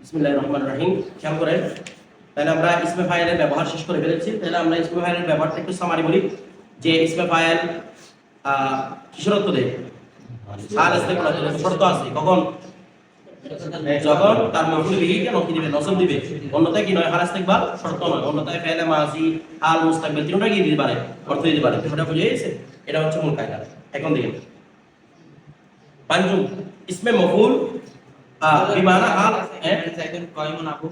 বিসমিল্লাহির রহমানির রহিম। খেয়াল করেন, তাহলে আমরা ইসমে ফাইলের ব্যবহার শেষ করে ফেলেছি। তাহলে আমরা ইসমে ফাইলের ব্যবহারটা একটু সামারি বলি। যে ইসমে ফাইল কিশোর অর্থ দেয়? হাল আসতে শর্ত আছে। কখন? যখন তার নকি দিবে নসব দিবে। অন্যথায় কি নয়? হাল ইস্তেকবাল শর্ত নয়। অন্যথায় ফেলে মাজি হাল মুস্তাকবিল তিনটা কি দিতে পারে? অর্থ দিতে পারে। সেটা বুঝে গেছে? এটা হচ্ছে মূল কায়দা। এখন দেখেন। পাঞ্জুম ইসমে মফুল বিমানা হাল সাইদুন কয়মন আবু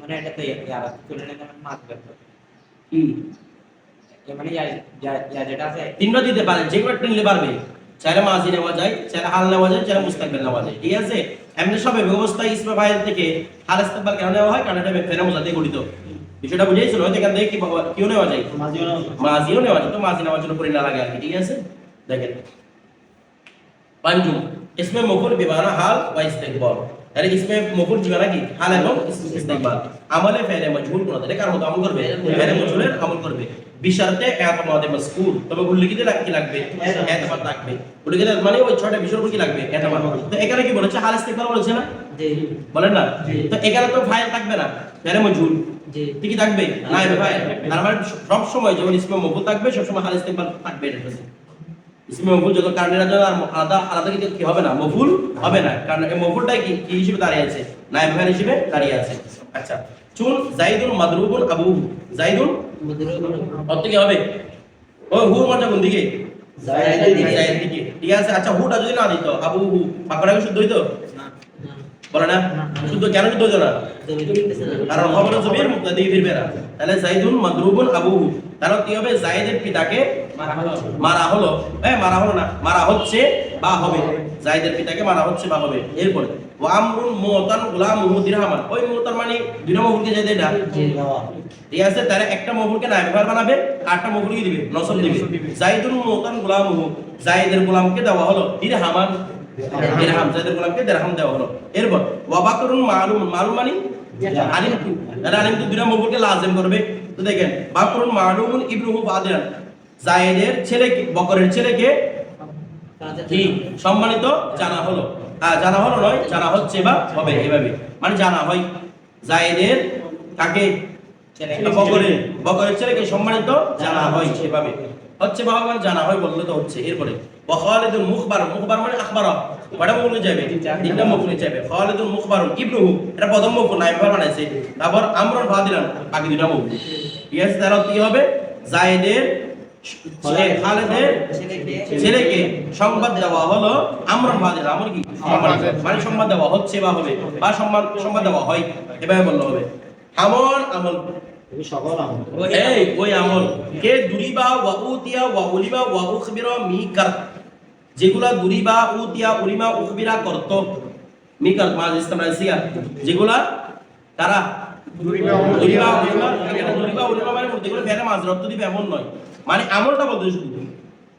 মানে এটা তো ইয়ারা তুলে নিতে মাছ ব্যর্থ কি মানে ইয়া যেটা আছে তিনটা দিতে পারে যে কোনো একটা নিতে পারবে চাইলে মাঝি নেওয়া যায় চাইলে হাল নেওয়া যায় চাইলে মুস্তাকবিল নেওয়া যায় ঠিক আছে এমনি সবে ব্যবস্থা ইসমে ফাইল থেকে হাল ইস্তেকবাল কেন নেওয়া হয় কারণ এটা ফেরা গঠিত বিষয়টা বুঝেছিল হয়তো এখান থেকে কি কিও নেওয়া যায় মাঝিও নেওয়া যায় তো মাঝি নেওয়ার জন্য পরিণা লাগে আর কি ঠিক আছে দেখেন পাঞ্জুম ইসমে মকুল বিমানা হাল বা ইস্তেকবল তাহলে ইসমে মকুল জিমানা কি হাল এবং ইস্তেকবাল আমলে ফেলে মজবুর কোন তাহলে কারণ আমল করবে ফেলে মজবুরের আমল করবে বিশারতে এতমাদে মাসকুর তবে উল্লেখিত কি লাগবে এতমাদ লাগবে উল্লেখিত মানে ওই ছয়টা বিষয় কি লাগবে এতমাদ তো এখানে কি বলেছে হাল ইস্তেকবাল বলেছে না বলেন না তো এখানে তো ফাইল থাকবে না ফেলে মজবুর ঠিকই থাকবে না ভাই তার মানে সব যেমন ইসমে মকুল থাকবে সবসময় হাল ইস্তেকবাল থাকবে এটা ইসমে মফুল যখন কারণের জন্য আর আলাদা আলাদা কিছু কি হবে না? মফুল হবে না। কারণ এই মফুলটাই কি কি হিসেবে দাঁড়িয়ে আছে? ভাই হিসেবে দাঁড়িয়ে আছে। আচ্ছা চুন জাইদুন মাদরুবুন আবু অর্থ কি হবে? ও হু মানে কোন দিকে? ঠিক আছে আচ্ছা হুটা যদি না দিত আবু হু শুদ্ধ হইতো? বলে না? শুদ্ধ কেন শুদ্ধ হইতো না? কারণ খবর জমির মুক্তাদি ফিরবে না। তাহলে জাইদুন মাদরুবুন আবুহু। তাহলে কি হবে? জাইদের পিতাকে মারা হলো? হ্যাঁ মারা হলো না। মারা হচ্ছে বা হবে। জাইদের পিতাকে মারা হচ্ছে বা হবে। এরপরে ওই মুতান মানে ঠিক আছে একটা বানাবে আটটা দিবে নসব দিবে। মুতান গোলামকে দেওয়া হলো দিরহামান। দিরহাম। জাইদের গোলামকে দিরহাম দেওয়া হলো। এরপর মালুম মালুম মানে? আলিম তু। আলিম তু দুইটা মফুলকে লাজেম করবে। তো দেখেন বাকরুন মালুমুন ইবনুহু ফাদিলান জায়েদের ছেলেকে বকরের ছেলেকে কি? সম্মানিত জানা হলো। হ্যাঁ জানা হলো নয় জানা হচ্ছে বা হবে এভাবে। মানে জানা হয়। জায়েদের তাকে বকরের বকরের ছেলেকে সম্মানিত জানা হয় সেভাবে হচ্ছে বা মানে জানা হয় বললে তো হচ্ছে। এরপরে ওয়াখালিদুল মুখবার মুখবার মানে আখবারা। কয়টা মফুল যাবে? তিনটা মফুল যাবে। খালিদুল মুখবার ইবনুহু এটা প্রথম মফুল নাইব বানাইছে। তারপর আমরুন ফাদিলান বাকি দুটা মফুল ঠিক আছে তাহলে কি হবে? জায়েদের খালেদের ছেলেকে সংবাদ দেওয়া হলো আমরন ফাদিল আমর কি? মানে সংবাদ দেওয়া হচ্ছে বা হবে? বা সম্মান সংবাদ দেওয়া হয়? এভাবে বললে হবে। আমল আমল। এই ওই আমল। কে দুরিবা ওয়া উতিয়া ওয়া উলিমা ওয়া উখবিরা যেগুলা দুরিবা উতিয়া উলিমা উখবিরা করত। মি কার মা যেগুলা তারা দুরিবা উলিমা। এখানে দুরিবা উলিমা মানে যেগুলো ফেরে দিবে এমন নয়। মানে আমলটা বলতে শুধু।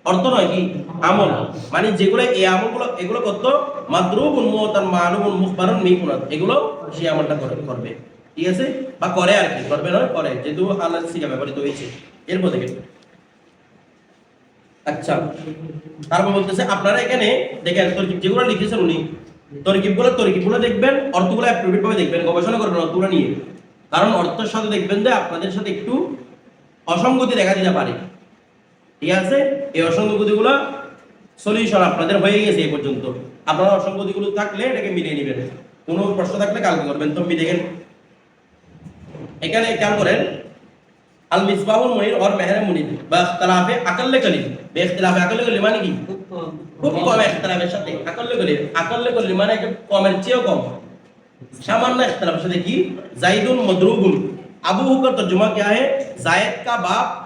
অর্থ নয় কি? আমল। মানে যেগুলো, এই আমলগুলো, এগুলো করত মাদ্রুবুন, মুতান মালুমুন মুখবারুন মিকুনাত এগুলো সে আমলটা করে, করবে। ঠিক আছে? বা করে আর কি। করবে নয়, করে। যেহেতু আল্লাহ শিখা ব্যবহৃত হয়েছে। এরপর দেখেন। আচ্ছা। তারপর বলতেছে, আপনারা এখানে দেখেন, তরকিব যেগুলো লিখেছেন উনি, তরকিবগুলো তরকিবগুলো দেখবেন, অর্থগুলো অ্যাপ্রোপ্রিয়েট ভাবে দেখবেন, গবেষণা করবেন অর্থগুলো নিয়ে। কারণ অর্থের সাথে দেখবেন যে আপনাদের সাথে একটু অসঙ্গতি দেখা দিতে পারে। ঠিক আছে এই অসঙ্গতিগুলো সলিউশন আপনাদের হয়ে গেছে এই পর্যন্ত আপনারা অসঙ্গতিগুলো থাকলে এটাকে মিলিয়ে নেবেন কোনো প্রশ্ন থাকলে কালকে করবেন তো দেখেন এখানে খেয়াল করেন আল মিসবাহুল মুনির और মেহর মুনির বা ইখতিলাফে আকল কলিম বে ইখতিলাফে আকল কলিম মানে কি খুব কম ইখতিলাফের সাথে আকল কলিম আকল কলিম মানে একটু কমের চেয়েও কম सामान्य इख्तिलाफ से देखिए जायदुन मदरूबुन अबू का तर्जुमा क्या है जायद का बाप हाँ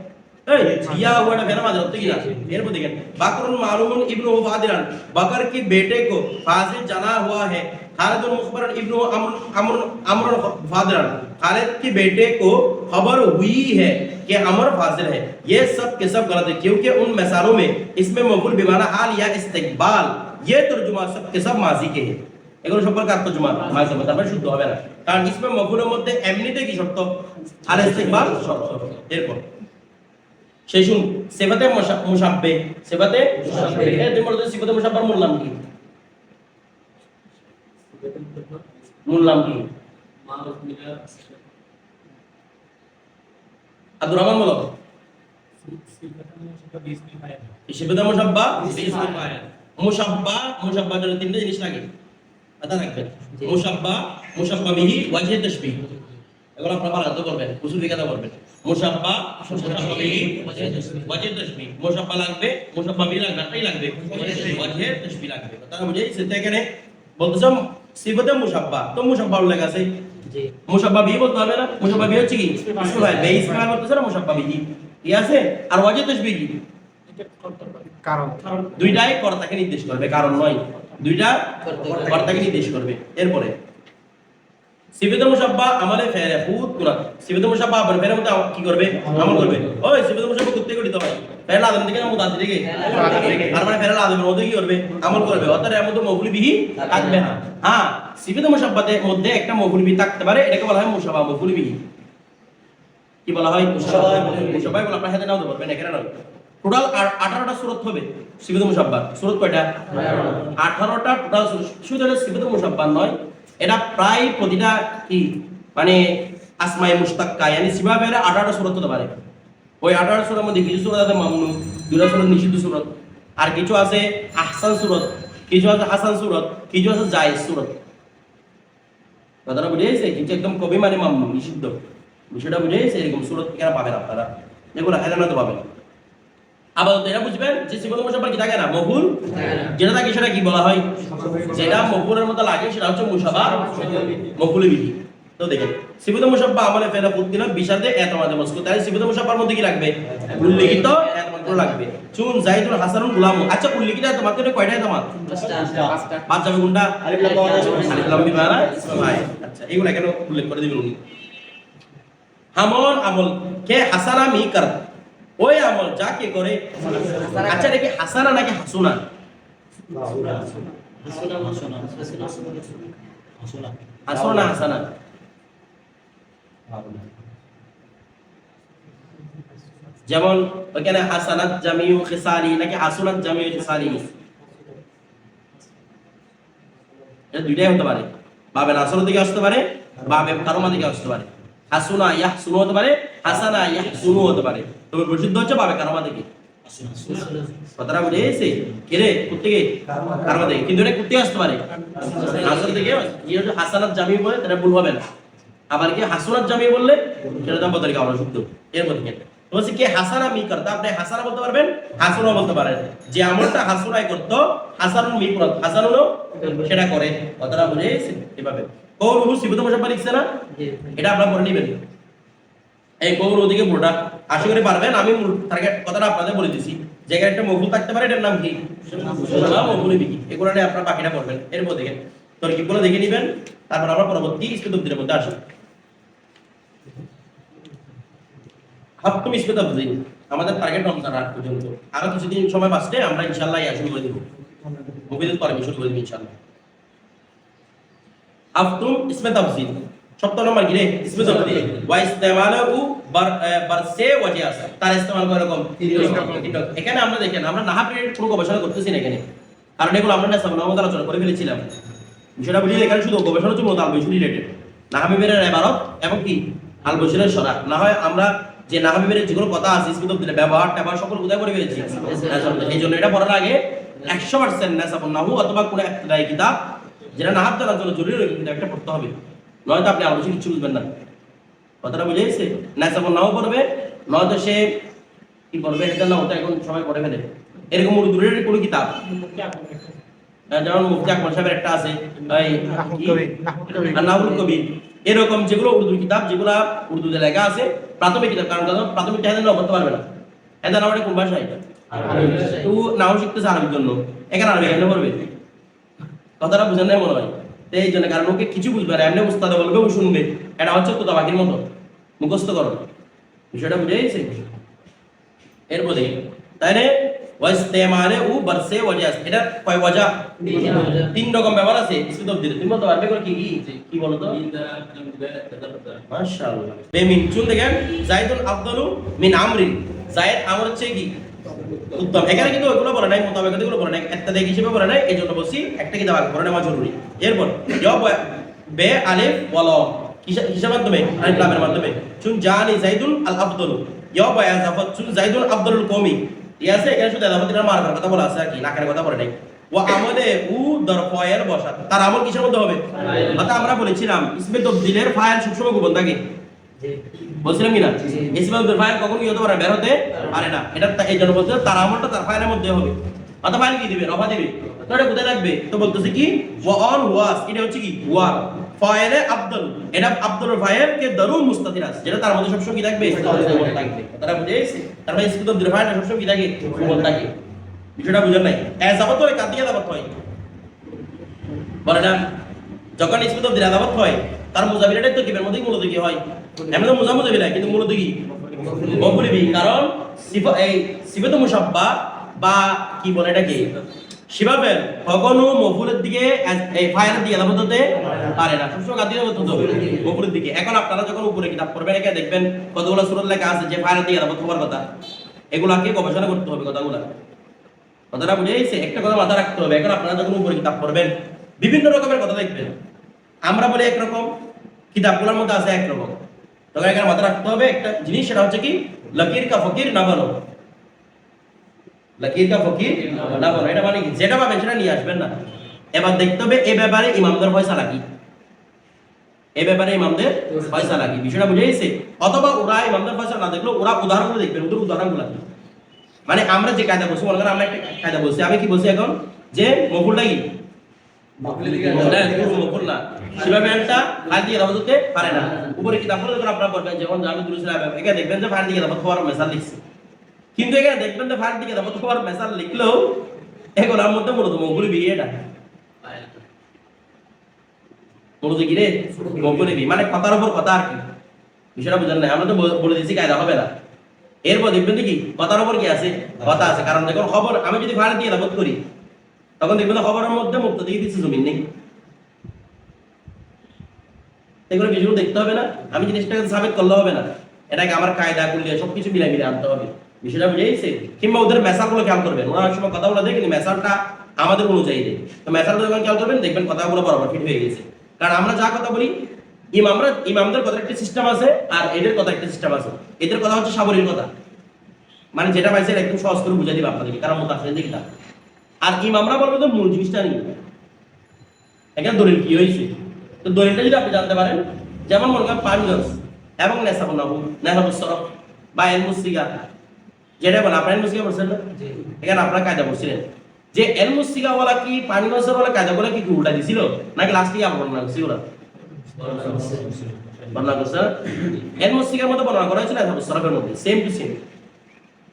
है এই दिया हुआ না ফেরা মাঝে কি না এরপর দেখেন বাকরুন মালুমুন ইবনু ফাদিলান বকর के बेटे को फाजिल जना हुआ है खालिद मुखबर इब्न Amr Amr Amr father Khalid के बेटे को खबर हुई है कि अमर फाजिल है ये सब के सब गलत है क्योंकि उन मिसालों में इसमें मफूल बिमाना हाल या इस्तिकबाल ये तर्जुमा सब के सब माजी के हैं এগুলো সম্পর্কে আর তর্জমা মাঝে মধ্যে তারপরে শুদ্ধ হবে না কারণ ইসমে মফুলের মধ্যে এমনিতে কি শর্ত আল ইস্তিকবাল শর্ত এরপর সেই শুন সেবাতে মুসাব্বে সেবাতে মুসাব্বে। তুমি বলতে সেবাতে মুসাব্বার মূল নাম কি? মূল নাম কি? আব্দুর রহমান বলো। সেবাতে মুসাব্বা মুসাব্বা মুসাব্বা জন্য তিনটা জিনিস লাগে। রাখবেন মুসাব্বা মুসাব্বা বিহি ওয়াজহে তাশবিহ এগুলো আপনারা করবেন উসুল করবেন। মুসাব্বা মুসাব্বা লাগবে মুসাব্বা লাগবে তাই লাগবে। লাগবে। তারা বুঝে সেটা এখানে বলতেছ সিফাতে মুসাব্বা তো মুসাব্বা লেখা আছে। জি। মুসাব্বা বিহি বলতে হবে না। মুসাব্বা বিহি হচ্ছে কি? বে বলতেছে না মুসাব্বা কি আছে? আর ওয়াজহে তাশবিহ কি? কারণ। দুইটাই কর্তাকে নির্দেশ করবে কারণ নয়। দুইটা কর্তাকে নির্দেশ করবে। এরপরে সিবিদ মুসাব্বা আমালে ফেরে হুদ কুনা সিবিদ মুসাব্বা আবার ফেরে মধ্যে কি করবে? আমল করবে। ওই সিবিদ মুসাব্বা করতে করে দিতে হয়। ফেরে আদম থেকে আমল দাদি থেকে আর মানে ফেরে আদমের মধ্যে কি করবে? আমল করবে। অর্থাৎ এর মধ্যে মফুলি বিহি থাকবে না। হ্যাঁ সিবিদ মুসাব্বাতে মধ্যে একটা মফুলি বিহি থাকতে পারে। এটাকে বলা হয় মুসাব্বা মফুলি বিহি কি বলা হয়? মুসাব্বা মুসাব্বা বলা আপনার হাতে নাও তো পারবেন এখানে নয় টোটাল আঠারোটা সুরত হবে সিবিদ মুসাব্বা সুরত কয়টা? আঠারোটা। টোটাল শুধু এটা সিবিদ মুসাব্বা নয়। এটা প্রায় প্রতিটা কি মানে আসমাই মুস্তাক্কা yani সিবা বেরে আঠারোটা সুরত হতে পারে। ওই আঠারো সুরের মধ্যে কিছু সুরত আছে মামনু দুটা সুরত নিষিদ্ধ সুরত, আর কিছু আছে আহসান সুরত, কিছু আছে হাসান সুরত, কিছু আছে জায়েজ সুরত। কথাটা বুঝে গেছে? কিছু একদম কবি মানে মামনু, নিষিদ্ধ। বিষয়টা বুঝে গেছে? এরকম সুরত কেন পাবেন আপনারা। এগুলো হেদানা তো পাবেন। আপাতত এটা বুঝবেন যে সিবল মুসাফা কি থাকে না? মহুল যেটা থাকে সেটা কি বলা হয়? যেটা মহুলের মতো লাগে সেটা হচ্ছে মুসাফা মহুল বিধি। তো দেখেন সিবুদ মুসাফা আমলে ফেরা ফুদ্দিন বিশাদে এতমাদে মস্কু। তাই সিবুদ মুসাফার মধ্যে কি লাগবে? উল্লেখিত এতমাদ লাগবে। চুন জাইদুল হাসানুল গুলাম আচ্ছা উল্লেখিত এতমাদ কয়টা এতমাদ? পাঁচ যাবে কোনটা? আলিফ লাম আলিফ লাম মিম মানা ইসমাই আচ্ছা এগুলো কেন উল্লেখ করে দিবেন উনি? হামল, আমল। কে হাসানা মি ওই আমল যা কে করে আচ্ছা দেখি হাসানা নাকি হাসুনা? হাসুনা হাসানা যেমন ওখানে হাসানাত জামিউ খিসালি নাকি হাসুনাত জামিউ খিসালি দুইটাই হতে পারে। বাবে নাসর দিকে আসতে পারে বাবে কারমা থেকে আসতে পারে। হাসুনা ইয়াহ হতে পারে, হাসানা ইয়াহ হতে পারে। তবে প্রসিদ্ধ হচ্ছে কারমা থেকে। কথাটা কেরে কোথেকে থেকে। কিন্তু এটা আসতে পারে। কি হচ্ছে হাসানাত জামি বলে ভুল হবে না। আবার কি? হাসুনাত জামি বললে, সেটা দাম আমরা শুদ্ধ এর মধ্যে কে? হাসানা মি করতে। আপনি হাসানা বলতে পারবেন হাসুনা বলতে পারেন। যে আমলটা হাসুনাই করতো হাসানুন মি পুরাত হাসানুনও সেটা করে। কথাটা বুঝে এভাবে। কৌরুহু সিবুত মুসাফা লিখছে না? এটা আপনারা নেবেন। এই কৌর ওদিকে পুরোটা আশা করি পারবেন আমি টার্গেট কথাটা আপনাদের বলে দিছি। জায়গায় একটা মগুল থাকতে পারে এটার নাম কি? মগুলি বিকি। এগুলো নিয়ে আপনারা বাকিটা করবেন এরপর দেখেন তরকিবগুলো দেখে নেবেন? তারপর আমরা পরবর্তী ইস্পিত মধ্যে আসুন। হাফতুম ইসবে তাবদিন আমাদের টার্গেট রমজান আট পর্যন্ত। আরও কিছুদিন সময় বাঁচলে আমরা ইনশাআল্লাহ ইয়া শুরু করে দেব মুফিদুল পারবে শুরু করে দেব ইনশাআল্লাহ হাফতুম ইসমে তাবদিন সপ্তাহ নম্বর কি রে ইসমে তাবদিন ওয়া ইস্তেমালু বার বারসে ওয়াজে আছে তার ইস্তেমাল করে এরকম এখানে আমরা দেখেন আমরা নাহাফের কোনো গবেষণা করতেছি না এখানে কারণ এগুলো আমরা না সামনে আলোচনা করে ফেলেছিলাম বিষয়টা বুঝিয়ে এখানে শুধু গবেষণা হচ্ছে আল বৈশুরি রিলেটেড নাহাবিবের এবারত এবং কি আল বৈশুরের সরা না হয় আমরা যে নাহাবিবের যেগুলো কথা আছে স্কুল দিলে ব্যবহার ট্যাবহার সকল কোথায় করে ফেলেছি। এই জন্য এটা পড়ার আগে একশো পার্সেন্ট নাসাবন নাহু অথবা কোনো একটা কিতাব যেটা নাহাব জানার জন্য জরুরি ওই কিতাবটা পড়তে হবে। নয়তো আপনি আলোচনা কিছু বুঝবেন না। কথাটা বুঝে গেছে? নাসাবন নাও পড়বে নয়তো সে কি পড়বে এটা না ওটা এখন সবাই পড়ে ফেলে। এরকম উর্দুরের কোনো কিতাব? যেমন মুফতি আকবর সাহেবের একটা আছে নাহুল কবির এরকম যেগুলো উর্দু কিতাব যেগুলো উর্দুতে লেখা আছে প্রাথমিক কিতাব কারণ প্রাথমিক হেদান নাও করতে পারবে না। হেদান আমার কোন ভাষায় তো নাও শিখতেছে আরবির জন্য। এখানে আরবি কেন করবে কথাটা বুঝেন নাই মনে হয়। তো এই জন্য কারণ ওকে কিছু বুঝবে না, এমনি উস্তাদে বলবে, ও শুনবে। এটা হচ্ছে তো বাকির মতো। মুখস্থ করো। বিষয়টা বুঝে গেছে? এরপরে তাইলে ওয়াইস্তেমালে উ বরসে ওয়াজা এটা কয় ওয়াজা? তিন রকম ব্যবহার আছে তুমি পারবে করে কি কি বলো তো? মাশাআল্লাহ। বেমিন দেখেন জাইদুল মিন আমরিন। আমর হচ্ছে কি? উত্তম। এখানে কিন্তু ওগুলো বলে নাই মোতাবেক এগুলো বলে নাই একটা দেখ হিসেবে বলে নাই এই জন্য বলছি একটা নেওয়া জরুরি। এরপর বে আলিফ ওয়াল কিসের মাধ্যমে আলিফ লামের মাধ্যমে চুন জানি জাইদুল আল আফদালু। ইয়া বায়া জাফত চুন জাইদুল কওমি। ঠিক আছে? এখানে শুধু মারফার কথা বলা আছে আর কি নাকের কথা বলে নাই। ও আমলে উ দরফয়ের বসা তার আমল কিসের মধ্যে হবে? অর্থাৎ আমরা বলেছিলাম ইসমে তবদিলের ফাইল সবসময় গোপন থাকে। বলছিলাম কিনা? ইসমে তবদিল ফাইল কখনো হতে পারে বের হতে পারে না। এটা এই জন্য তার আমলটা তার ফাইলের মধ্যে হবে। অর্থাৎ ফাইল কি দিবে? রফা দিবে। তো এটা কোথায় তো বলতেছে কি ওয়াস এটা হচ্ছে কি? ওয়া ফাইলে আব্দুল। এটা আব্দুল ফাইল কে যেটা তার মধ্যে সবসময় কি থাকবে? তার মানে তবদিল ফাইল সবসময় কি থাকে? গোপন থাকে। বিষয়টা নাই? দাবাত হয়। বলে না, যখন তার মুজাবিরাটা তো কিবের মধ্যেই মূলত কি হয়। এমনি মুজাবিরা কিন্তু মূলত কি? কারণ এই সিফাত মুসাব্বা বা কি বলে কখনো মফুলের দিকে এই ফায়ারের দিকে হতে পারে না হতে হবে মফুলের দিকে। এখন আপনারা যখন উপরে কিতাব পড়বেন এখানে দেখবেন কতগুলো সুরত লেখা আছে যে ফায়ারের দিকে হওয়ার কথা। এগুলাকে গবেষণা করতে হবে কথাগুলা। কথাটা বুঝে গেছে? একটা কথা মাথা রাখতে হবে। এখন আপনারা যখন উপরে কিতাব পড়বেন, বিভিন্ন রকমের কথা দেখবেন। আমরা বলি একরকম, কিতাবগুলোর মধ্যে আছে একরকম। তখন এখানে রাখতে হবে একটা জিনিস, সেটা হচ্ছে কি? লকির কা ফকির লকির কা ফকির এটা মানে যেটা পাবেন সেটা নিয়ে আসবেন না। এবার দেখতে হবে এ ব্যাপারে ইমামদের ফয়সালা কি এ ব্যাপারে ইমামদের ফয়সালা কি বিষয়টা বুঝে গেছে? অথবা ওরা ইমামদের ফয়সালা না দেখল ওরা উদাহরণগুলো দেখবেন ওদের উদাহরণগুলো মানে আমরা যে কায়দা বলছি, মনে করেন আমরা একটা কায়দা বলছি। আমি কি বলছি এখন? যে মকুলটা কি মানে কথার উপর কথা আর কি। বিষয়টা বুঝেন না আমরা তো বলে দিচ্ছি কায়দা হবে না। এরপর দেখবেন কি? কথার উপর কি আছে? কথা আছে। কারণ দেখুন, খবর আমি যদি ফাইল দিয়ে দাবাত করি তখন দেখবেন খবরের মধ্যে মুক্ত দিয়ে দিচ্ছে জমিন নেই এগুলো বিষয়গুলো দেখতে হবে না। আমি জিনিসটাকে সাবেত করলে হবে না। এটাকে আমার কায়দা করলে সবকিছু মিলাই মিলে আনতে হবে। বিষয়টা বুঝে কিংবা ওদের মেসালগুলো খেয়াল করবেন। অনেক সময় কথাগুলো দেয় কিন্তু মেসালটা আমাদের অনুযায়ী দেয়। তো মেসালটা যখন খেয়াল করবেন, দেখবেন কথাগুলো বরাবর ফিট হয়ে গেছে। কারণ আমরা যা কথা বলি, ইমামরা, ইমামদের কথা একটা সিস্টেম আছে আর এদের কথা একটা সিস্টেম আছে। এদের কথা হচ্ছে সাবরীর কথা। মানে যেটা পাইছে একদম সহজ করে বুঝাই দিবে আপনাদেরকে, কারণ মতো আছে দেখি না আর ইমামরা বলবে তো মূল জিনিসটা নেই এখানে দলিল কি হয়েছে? তো দলিলটা যদি আপনি জানতে পারেন যেমন মনে করেন পাঁচগঞ্জ এবং নেশাবু নাবু নেশাবু সরফ বা এল মুসিগা। যেটা বলে আপনার এল মুসিগা বলছেন না? এখানে আপনারা কায়দা বলছিলেন যে এল মুসিগা ওলা কি পাঁচগঞ্জের ওলা কায়দা বলে কি কি উল্টা দিছিল? নাকি লাস্ট আবার বর্ণনা করছি ওরা বর্ণনা করছে? এল মুসিগার মধ্যে বর্ণনা করা হয়েছিল নেশাবু সরফের মধ্যে সেম টু সেম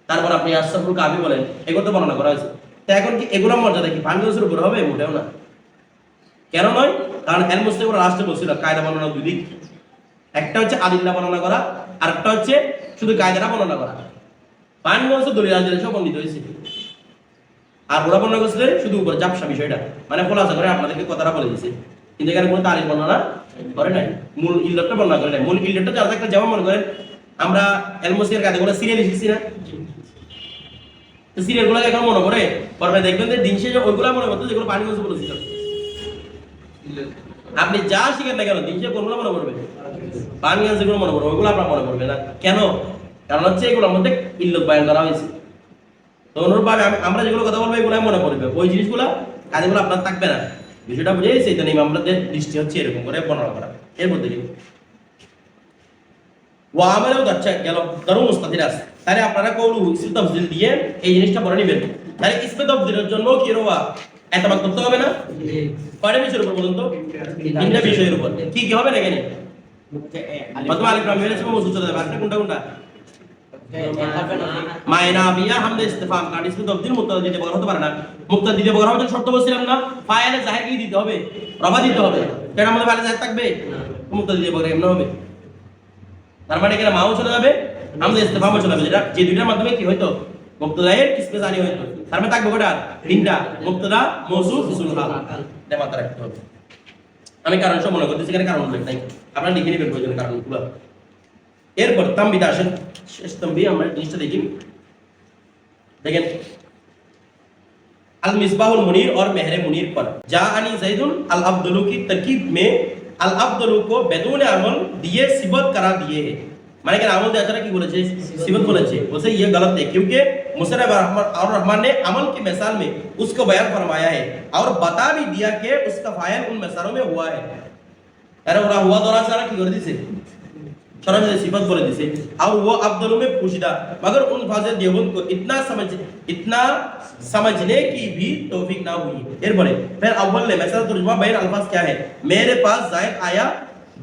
তারপর আপনি আশরাফুল কাবি বলেন এগুলো তো বর্ণনা করা হয়েছে। তো এখন কি এগুলো মর্যাদা কি? পাঁচগঞ্জের উপর হবে? মোটেও না। কেন নয়? কারণ এল মুসলিম রাষ্ট্রে বলছিল কায়দা বর্ণনা দুই দিক। একটা হচ্ছে আদিল্লা বর্ণনা করা আর একটা হচ্ছে শুধু কায়দাটা বর্ণনা করা। পানগঞ্জ দলিল আদিল সব বর্ণিত হয়েছে। আর ওরা বর্ণনা করছিল শুধু উপরে জাপসা বিষয়টা। মানে খোলাসা করে আপনাদেরকে কথাটা বলে দিয়েছে। কিন্তু এখানে কোনো তারিখ বর্ণনা করে নাই। মূল ইল্লতটা বর্ণনা করে নাই। মূল ইল্লতটা যারা একটা যেমন মনে করেন, আমরা এলমোসিয়ার কাজে বলে সিরিয়াল এসেছি না? সিরিয়ালগুলো এখন মনে করে পরে দেখবেন যে দিন শেষে ওইগুলো মনে করতো যেগুলো পানিগঞ্জ বলেছিল আপনি যা শিখেন না কেন, দিন শেষে কোনগুলো মনে করবে পানিগঞ্জ যেগুলো মনে করবে ওইগুলো আপনার মনে করবে না। কেন? কারণ হচ্ছে এগুলোর মধ্যে ইল্লত বায়ন করা হয়েছে। তো অনুরূপভাবে আমরা যেগুলো কথা বলব এগুলো মনে পড়বে। ওই জিনিসগুলো কাজগুলো আপনার থাকবে না। বিষয়টা বুঝে গেছে তো আমাদের দৃষ্টি হচ্ছে এরকম করে বর্ণনা করা। এরপর দেখি ওয়ামেলেও যাচ্ছে, গেল দারুণ মুস্তাদিরাস তাহলে আপনারা কৌলু ইসমি তাফজিল দিয়ে এই জিনিসটা পড়ে নেবেন। তাহলে ইসমি তাফজিলের জন্য কি রোয়া এতবাদ করতে হবে না? কয়টা বিষয়ের উপর বলুন তো? তিনটা বিষয়ের উপর। কি কি হবে না এখানে? চলে যাবে। কোনটা কোনটা? দিতে হতে পারে না। দিতে না। কি দিতে হবে? দিতে হবে। আমাদের থাকবে? দিতে হবে। তার মানে এখানে মাও চলে যাবে আমাদের ইস্তেফামও চলে যাবে যেটা যে দুইটার মাধ্যমে কি হইতো মুক্তাদায়ের কিসমে জানি হইতো তার মানে থাকবে কোটা তিনটা মুক্তাদা মৌসুফ ইসুল হাল এটা মাথায় রাখতে হবে আমি কারণ সব মনে করতেছি এখানে কারণ উল্লেখ নাই আপনারা লিখে নেবেন প্রয়োজন কারণগুলো এরপর তাম্বিদা আসেন শেষ তাম্বি আমরা জিনিসটা দেখি দেখেন अल मिसबाहुल मुनीर और महर मुनीर पर जानी जैदुल अल अब्दुलु की तरकीब में अल अब्दुलु को बेदून अमल दिए सिबत करा दिए है মানে কেন আমল দেওয়া কি বলেছে সিবত বলেছে বলছে ये गलत है क्योंकि मुशर्रफ और रहमान ने अमल की मिसाल में उसको बयान फरमाया है और बता भी दिया कि उसका फायल उन मिसालों में हुआ है अरे ওরা हुआ দরা সারা কি করে দিছে सरासरी सिफत बोले दिसे और वो अब्दुल में पूछदा मगर उन फाजिल देवबंद को इतना समझ इतना समझने की भी तौफीक ना हुई एरपरे फिर अव्वल ने मैसेज तर्जुमा बैन अल्फाज क्या है मेरे पास जायद आया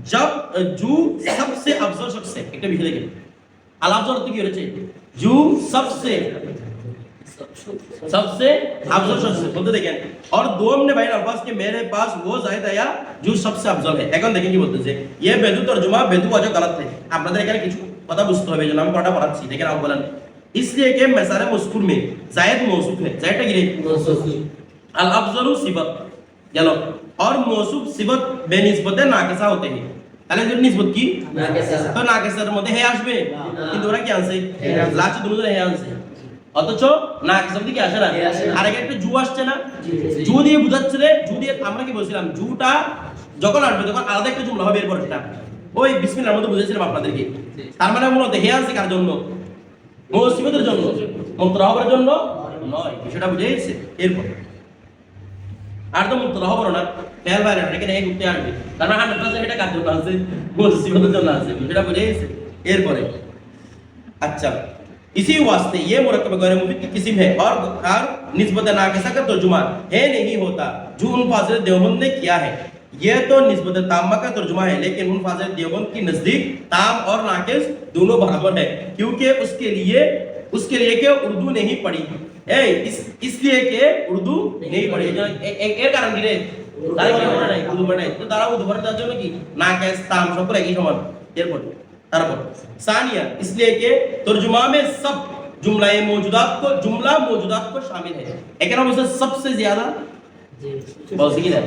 जब जू सबसे अफजल शख्स है একটা বিষয় দেখেন আল আফজল অর্থ কি হচ্ছে জু सबसे सबसे अफजल शख्स বলতে দেখেন और दो हमने भाई अब्बास के मेरे पास वो जाहिद आया जो सबसे अफजल है এখন দেখেন কি বলতেছে ये বেদু তরজমা বেদু আজ গলত है আপনাদের এখানে কিছু কথা বুঝতে হবে যেন আমি কটা পড়াচ্ছি দেখেন আউ বলেন इसलिए कि मसारे मस्कुर में जायद मौसूफ है जायद गिरे अल अफजल सिबत चलो और मौसूफ सिबत बेनिस्बत नाकसा होते हैं তাহলে যদি নিসবত কি তো নাকেসের মধ্যে হে আসবে কিন্তু ওরা কি আনছে লাস্ট দুজন হে আনছে অথচ না হিসাব দিকে আসে না। আর একটা জু আসছে না? জু দিয়ে বুঝাচ্ছে রে জু দিয়ে আমরা কি বলছিলাম? জুটা যখন আসবে তখন আলাদা একটা জুমলা হবে এরপর সেটা। ওই বিসমিল্লার মতো বুঝেছিলাম আপনাদেরকে। তার মানে মূলত হে আছে কার জন্য? মসজিদের জন্য। মুক্ত হবার জন্য? নয়। বিষয়টা বুঝে গেছে। এরপর। আর তো মুক্ত হবার না। খেয়াল বাইরে না এখানে ঘুরতে আসবে। তার মানে হান্ড্রেড পার্সেন্ট এটা কার জন্য আছে। মসজিদের জন্য আছে বিষয়টা বুঝে গেছে। এরপরে। আচ্ছা। इसी वास्ते ये मुरक्कब गैर मुफीद की किस्म है और और निस्बत नाकिसा का तर्जुमा है नहीं होता जो उन फाजिल देवबंद ने किया है ये तो निस्बत तामा का तर्जुमा है लेकिन उन फाजिल देवबंद की नजदीक ताम और नाकिस दोनों बराबर है क्योंकि उसके लिए उसके लिए के उर्दू नहीं पढ़ी ए इस इसलिए के उर्दू नहीं पढ़ी जो ए- ए- এর কারণ কি রে তারা কি পড়ে নাই উর্দু পড়ে নাই তো তারা উর্দু পড়ে তার জন্য কি নাকিস তাম সব করে একই সমান এরপর তারপর सानिया इसलिए कि तर्जुमा में सब जुमला मौजूदात को जुमला मौजूदात को शामिल है এখানে বলছে सबसे ज्यादा বলছে কি না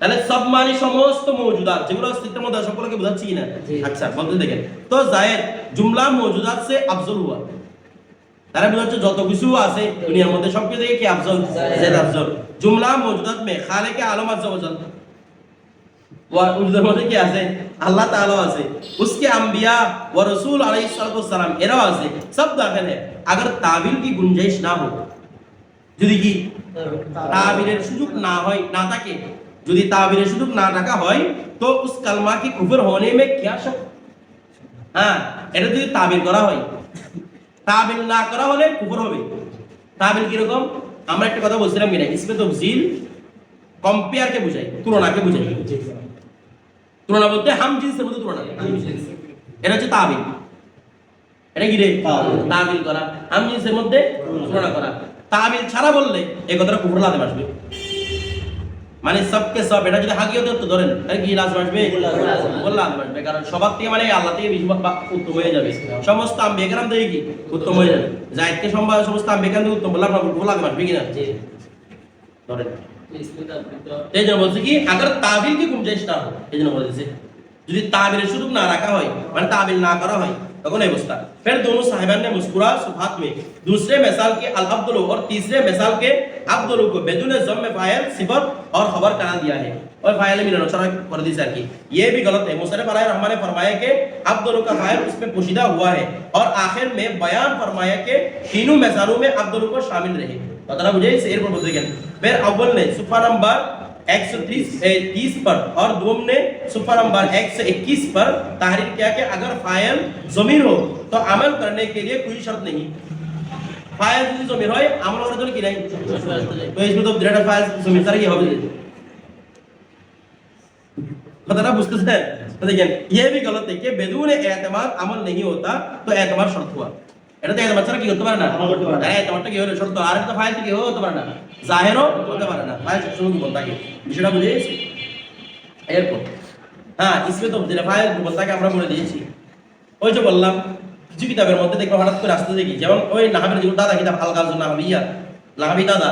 তাহলে সব মানে সমস্ত মৌজুদাত যেগুলো অস্তিত্বের মধ্যে আছে, সকলকে বোঝাচ্ছি কি না আচ্ছা বলতে দেখেন তো জায়েদ জুমলা মৌজুদাত সে আফজল হুয়া তারা বোঝাচ্ছে যত কিছু আছে দুনিয়ার মধ্যে সব কিছু থেকে কি আফজল জায়েদ আফজল জুমলা মৌজুদাত মে খালিক আলম আজ্জা ওয়াজাল ওয়া- উর্দুর মধ্যে কি আছে আল্লাহ তাআলা আছে उसके अंबिया व रसूल अलैहिस्सलाम এরাও আছে সব দাখিল है अगर तावील की गुंजाइश ना हो যদি কি তাবিরের সুযোগ না হয় না থাকে যদি তাবিরের সুযোগ না রাখা হয় তো উস কালমা কি কুফর होने में क्या शक হ্যাঁ এটা যদি তাবির করা হয় তাবিল না করা হলে কুফর হবে তাবিল কি রকম আমরা একটা কথা বলছিলাম কিনা ইসমে তফজিল কম্পেয়ার কে বুঝায় তুলনাকে বুঝায় তুলনা বলতে হাম জিন্সের মধ্যে। তুলনা এটা হচ্ছে তাবিল। এটা কি রে? তাবিল। করা। হাম জিন্সের মধ্যে তুলনা করা। তাবিল ছাড়া বললে এই কথাটা কুফর লাজম আসবে মানে সবকে সব এটা যদি হাকিয়ত তো ধরেন তাহলে কি লাজম আসবে লাজম আসবে কারণ সবার থেকে মানে আল্লাহ থেকে বেশি বা- উত্তম হয়ে যাবে। সমস্ত আম্বিয়াকারাম থেকে কি? উত্তম হয়ে যাবে। জায়দকে সম্ভব সমস্ত আম্বিয়াকারাম থেকে উত্তম। বললাম লাজম আসবে কিনা? ধরেন। এই জন্য বলছে কি अगर ताबिल की गुंजाइश ना हो এই জন্য বলেছে যদি তাবিলের সুযোগ না রাখা হয় মানে তাবিল না করা হয় তখন এই অবস্থা फिर दोनों साहिबान ने मुस्कुरा सुफात में दूसरे मिसाल के अल अब्दुल और तीसरे मिसाल के अब्दुल को बेदुन जम में फाइल सिफत और खबर करार दिया है और फाइल मिलन चरा कर दी सर की ये भी गलत है मुसरफ अलैहि रहमान ने फरमाया कि अब्दुल का फाइल उसमें पोशीदा हुआ है और आखिर में बयान फरमाया कि तीनों मिसालों में अब्दुल को शामिल रहे बताना मुझे इस एयर पर बोलते हैं फिर अव्वल ने सुफा नंबर 130 पर और दोम ने सुफा नंबर 121 पर तहरीर किया कि अगर फाइल जमीर हो तो अमल करने के लिए कोई शर्त नहीं ফাইল যদি জমির হয় আমল করার জন্য কি নাই তো এই তো বিরাট ফাইল জমির তারা কি হবে কথাটা বুঝতেছেন तो देखिए ये भी गलत है कि बेदून एतमाद अमल नहीं होता तो एतमाद शर्त हुआ এটা তো ছাড়া কি করতে পারে না। হ্যাঁ এতমাদটা কি হলো? শর্ত আর একটা ফাইল কি হতে পারে না। জাহেরও হতে পারে না। ফাইল সবসময় কি বলতে থাকে বিষয়টা বুঝে গেছি? এরপর। হ্যাঁ ইসমে তো যেটা ফাইল বলতে আমরা বলে দিয়েছি। ওই যে বললাম কিছু কিতাবের মধ্যে দেখব হঠাৎ করে আসতে দেখি। যেমন ওই নাহাবির যেগুলো দাদা কিতাব আল গাজু নাহাবিয়া নাহাবি দাদা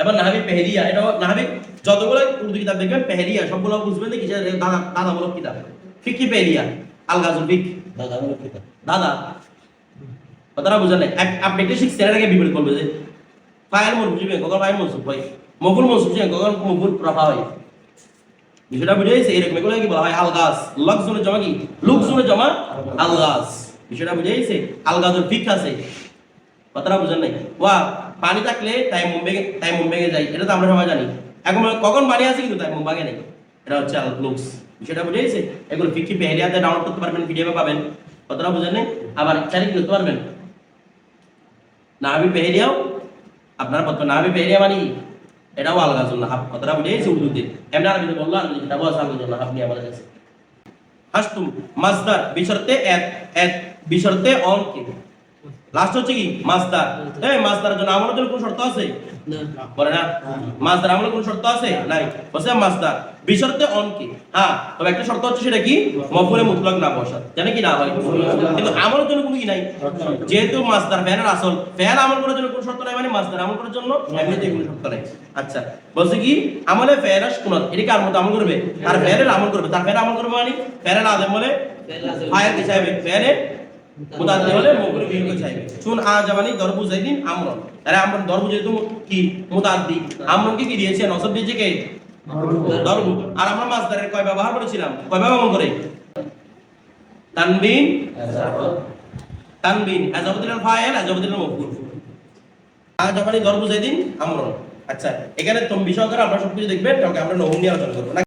এবার নাহাবি পেহেরিয়া এটা নাহাবি যতগুলো উর্দু কিতাব দেখবেন পেহেরিয়া সবগুলো বুঝবেন কিসের দাদা দাদামূলক কিতাব। ফিকি পেহেরিয়া আল গাজুল ফিক দাদা বলে কি দাদা কথাটা বুঝেন নাই। আপনি একটা শিখছেন এটাকে বিপরীত করবে যে ফাইল মন বুঝবে কখন ফাইল মনসুব হয়? মকুল মনসুব কখন মকুল রাফা হয়? বিষয়টা বুঝে গেছে এরকম এগুলো কি বলা হয়? আলগাস লকজনের জমা কি? লুকজনের জমা আলগাস বিষয়টা বুঝে গেছে আলগাজের ফিক আছে। কথাটা বুঝেন নাই। ওয়া পানি থাকলে তাই মুম্বে তাই মুম্বে যাই এটা তো আমরা সবাই জানি। এখন কখন পানি আছে কিন্তু তাই মুম্বাগে নেই এটা হচ্ছে লুকস বিষয়টা বুঝে গেছে এগুলো ফিকি পেহেরিয়াতে ডাউনলোড করতে পারবেন পিডিএফে পাবেন। কথাটা বুঝেন নাই? আবার চারি করতে পারবেন। নাহাবি পেহেরিয়াও আপনার পত্র নাহাবি পেহেরিয়া মানে? এটাও আলগা জন্য কথাটা বুঝেছি উর্দুতে। এমনি আরবিতে বলল আমি এটাও আছে আলগা জন্য আপনি আমাদের কাছে। হাসতুম মাসদার বিশর্তে এক এক বিশর্তে অন কি? লাস্ট হচ্ছে কি? মাসদার। এই মাসদার জন্য আমার জন্য কোন শর্ত আছে? বলে না? মাসদার আমলে কোনো শর্ত আছে? নাই। বসে মাসদার বিশর্তে অন কি? হ্যাঁ তবে একটা শর্ত হচ্ছে সেটা কি? মফুলে মুতলাক না বসা। জানে কি না হয়? কিন্তু আমলের জন্য কোনো কি নাই। যেহেতু মাসদার ফেয়ার আসল ফেয়ার আমল করার জন্য কোনো শর্ত নাই মানে মাসদার আমল করার জন্য এমনিতে কোনো শর্ত নাই। আচ্ছা বলছে কি? আমলে ফেয়ারাস কোন এটা কার মতো আমল করবে? তার ফেয়ারের আমল করবে। তার ফেয়ার আমল করবে মানে? ফেয়ারের আদেম বলে? ফায়ার চাইবে ফেয়ারে মুতাদ্দি হলে চাইবে চুন আ জামানি দরবু জাইদিন আমরন আরে আমরন দরবু যেহেতু কি? মুতাদ্দি আমরনকে কি দিয়েছে? নসব দিয়েছে কে? দরবু আর আমরা মাসদারের কয় ব্যবহার করেছিলাম? কয় ব্যবহার করে? তানবিন তানবিন আজাবুদ্দিন ফাইল আজাবুদ্দিন মফুল। আজ জামানি দরবু জাইদিন আমরন আচ্ছা এখানে তুমি বিষয় করে আমরা সবকিছু দেখবেন আমরা নহম নিয়ে আলোচনা করব।